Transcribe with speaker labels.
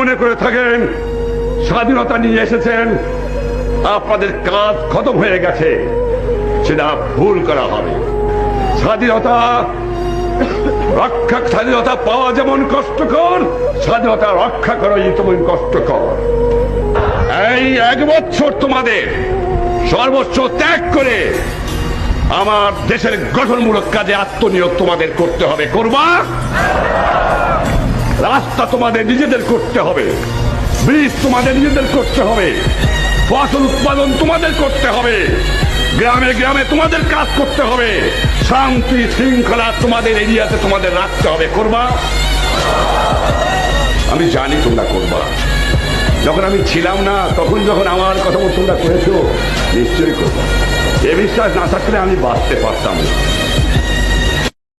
Speaker 1: করে থাকেন, স্বাধীনতা নিয়ে এসেছেন, আপনাদের কাজ খতম হয়ে গেছে, সেটা ভুল করা হবে। স্বাধীনতা রক্ষা স্বাধীনতা পাওয়া যেমন কষ্টকর, স্বাধীনতা রক্ষা করাই তেমন কষ্টকর। এই এক বছর তোমাদের সর্বোচ্চ ত্যাগ করে আমার দেশের গঠনমূলক কাজে আত্মনিয়োগ তোমাদের করতে হবে, করবা? রাস্তা তোমাদের নিজেদের করতে হবে। ব্রিজ তোমাদের নিজেদের করতে হবে। ফসল উৎপাদন তোমাদের করতে হবে। গ্রামে গ্রামে তোমাদের কাজ করতে হবে। শান্তি শৃঙ্খলা তোমাদের এরিয়াতে তোমাদের রাখতে হবে। করবা? আমি জানি তোমরা করবা। যখন আমি ছিলাম না, তখন যখন আমার কথা তোমরা করেছ, নিশ্চয়ই করব। এ বিশ্বাস না থাকলে আমি বাঁচতে পারতাম না।